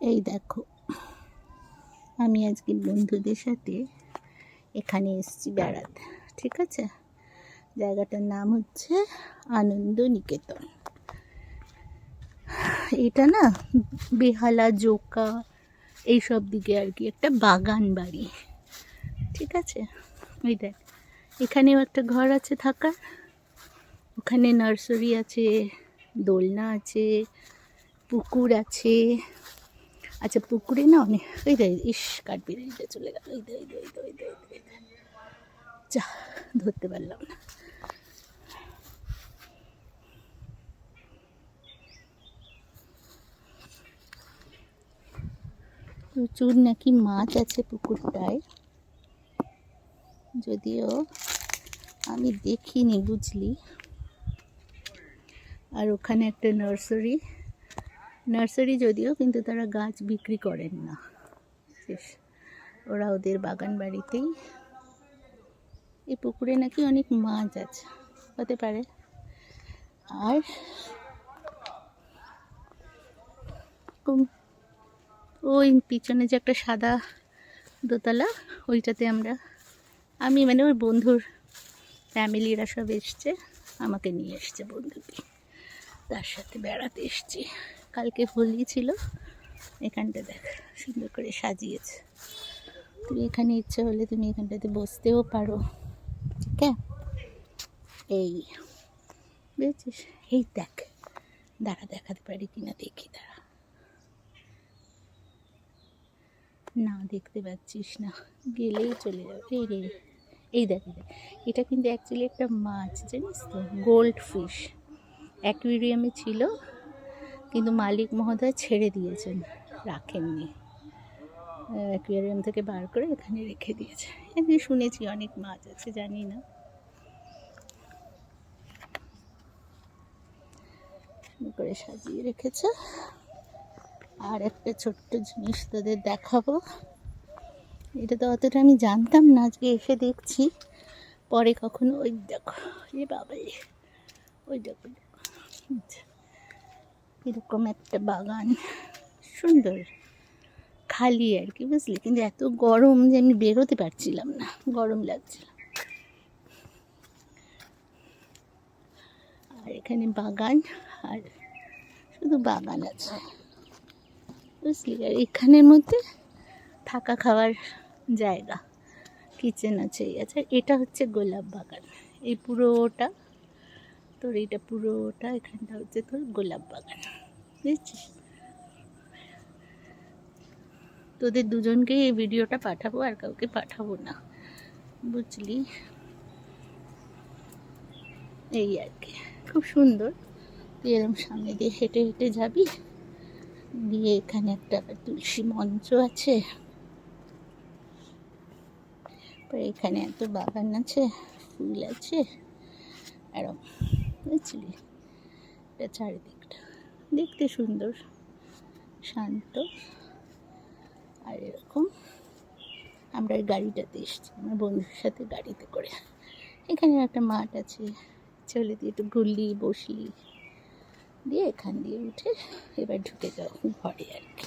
এই দেখো, আমি আজকে বন্ধুদের সাথে এখানে এসেছি বেড়াতে, ঠিক আছে? জায়গাটার নাম হচ্ছে আনন্দ নিকেতন এটা না বেহালা, জোকা, এইসব দিকে আর কি, একটা বাগান বাড়ি, ঠিক আছে? ওই দেখ, এখানেও একটা ঘর আছে থাকার, ওখানে নার্সারি আছে, দোলনা আছে, পুকুর আছে আচ্ছা পুকুরে না অনেক ওই দেয় ইস কাঠ কাঠবিড়ালিটা চলে গেল। ওই দেয় ওই দেয় দেয় যা, ধরতে পারলাম না। প্রচুর নাকি মাছ আছে পুকুরটায়। যদিও আমি দেখিনি, বুঝলি। আর ওখানে একটা নার্সারি। নার্সারি যদিও, কিন্তু তারা গাছ বিক্রি করেন না। ওরা ওদের বাগান বাড়িতেই এই পুকুরে নাকি অনেক মাছ আছে। হতে পারে। আর ওই পিছনে যে একটা সাদা দোতলা, ওইটাতে আমরা, আমি মানে ওর বন্ধুর ফ্যামিলিরা সব এসছে, আমাকে নিয়ে এসছে বন্ধুটি তার সাথে বেড়াতে এসছি। কালকে হোলি ছিল, এখানটা দেখ, সুন্দর করে সাজিয়েছে। তুমি এখানে ইচ্ছে হলে তুমি এখানটাতে বসতেও পারো। ঠিক এই, বুঝেছিস? এই দেখ, দাঁড়া, দেখাতে পারি কিনা? দেখি, দাঁড়া। না, দেখতে পাচ্ছিস না। গেলেই চলে যাবে। এই রে, এই দেখ। এটা কিন্তু অ্যাকচুয়ালি একটা মাছ, জানিস তো? গোল্ড ফিশ অ্যাকুইরিয়ামে ছিল কিন্তু মালিক মহোদয় ছেড়ে দিয়েছেন, রাখেননি। অ্যাকুয়ারিয়াম থেকে বার করে এখানে রেখে দিয়েছে। এমনি শুনেছি অনেক মাছ আছে, জানি না। করে সাজিয়ে রেখেছে। আর একটা ছোট্ট জিনিস তোদের দেখাবো। এটা তো অতটা আমি জানতাম না, আজকে এসে দেখছি। পরে কখনো ওই দেখো, এ বাবা ওই দেখো দেখো। আচ্ছা। এরকম একটা বাগান। সুন্দর। খালি আর কি, বুঝলি? কিন্তু এত গরম যে আমি বেরোতে পারছিলাম না। গরম লাগছিল। আর এখানে বাগান, আর শুধু বাগান আছে। বুঝলি? আর এখানের মধ্যে থাকা খাওয়ার জায়গা। কিচেন আছে, এই আছে। এটা হচ্ছে গোলাপ বাগান। এই পুরোটা তোর এইটা পুরোটা এখানটা হচ্ছে তোর গোলাপ বাগান, বুঝছিস? তোদের দুজনকে এই ভিডিওটা পাঠাবো আর কাউকে পাঠাবো না, বুঝলি? এই আর কি। খুব সুন্দর। তুই এরকম সামনে দিয়ে হেঁটে হেঁটে যাবি, দিয়ে এখানে একটা আবার তুলসী মঞ্চ আছে। এখানে এত বাগান আছে, ফুল আছে, এরম। বুঝলি এটা চারিদিকটা। দেখতে সুন্দর, শান্ত। আর এরকম আমরা গাড়িটাতে এসেছি, আমার বন্ধুর সাথে গাড়িতে করে। এখানে একটা মাঠ আছে, চলে দিয়ে একটু ঘুরলি, বসলি। দিয়ে এখান দিয়ে উঠে এবার ঢুকে যাও ঘরে আর কি।